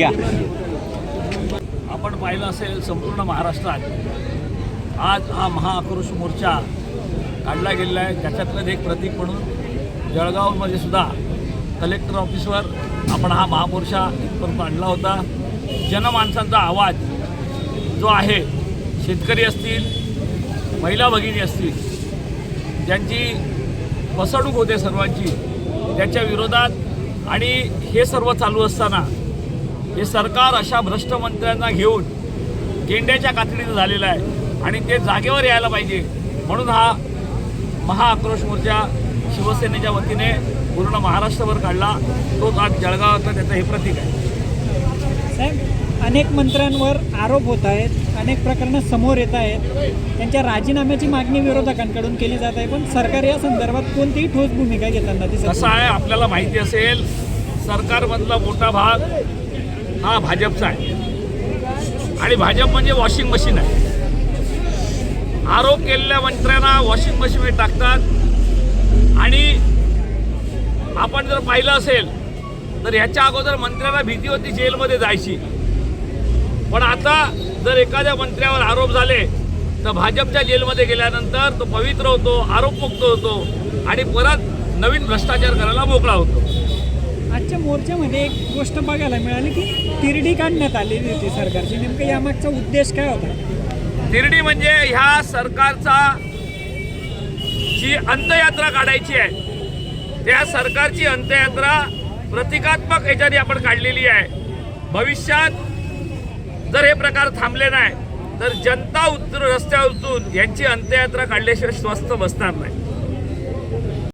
Yeah. आपण पाहिलं असेल संपूर्ण महाराष्ट्रात आज हा महाआक्रोश मोर्चा काढला गेलेला आहे. त्याच्यातलं एक प्रतीक म्हणून जळगावमध्ये सुद्धा कलेक्टर ऑफिसवर आपण हा महामोर्चा इथपर्यंत आणला होता. जनमानसांचा आवाज जो आहे शेतकरी असतील महिला भगिनी असतील ज्यांची फसवणूक होते सर्वांची त्याच्या विरोधात आणि हे सर्व चालू असताना हे सरकार अशा भ्रष्ट मंत्र्यांना घेऊन गेंड्याच्या कातडीनं झालेलं आहे. आणि ते जागेवर यायला पाहिजे. म्हणून हा महाआक्रोश मोर्चा शिवसेनेच्या वतीने पूर्ण महाराष्ट्रभर काढला. तोच आज जळगावातलं त्याचं हे प्रतीक आहे. साहेब अनेक मंत्र्यांवर आरोप होत आहेत. अनेक प्रकरणं समोर येत आहेत. त्यांच्या राजीनाम्याची मागणी विरोधकांकडून केली जात आहे. पण सरकार या संदर्भात कोणतीही ठोस भूमिका घेताना दिसत कसं आहे आपल्याला माहिती असेल सरकारमधला मोठा भाग हा भाजपचा आहे. आणि भाजप म्हणजे वॉशिंग मशीन आहे. आरोप केलेल्या मंत्र्यांना वॉशिंग मशीनमध्ये टाकतात. आणि आपण जर पाहिलं असेल तर ह्याच्या अगोदर मंत्र्यांना भीती होती जेलमध्ये जायची. पण आता जर एखाद्या मंत्र्यावर आरोप झाले तर भाजपच्या जेलमध्ये गेल्यानंतर तो पवित्र होतो आरोपमुक्त होतो आणि परत नवीन भ्रष्टाचार करायला मोकळा होतो. शेतकऱ्यांच्या मोर्चामध्ये एक गोष्ट बघायला मिळाली की तिरडी काढण्यात आलेली होती सरकारची. नेमकं यामागचा उद्देश काय होता? तिरडी म्हणजे ह्या सरकारचा जी अंतयात्रा काढायची आहे त्या सरकारची अंतयात्रा प्रतिकात्मक याच्याने आपण काढलेली आहे. भविष्यात जर हे प्रकार थांबले नाही तर जनता उतर रस्त्यावर उतरून यांची अंत्ययात्रा काढल्याशिवाय स्वस्त बसणार नाही.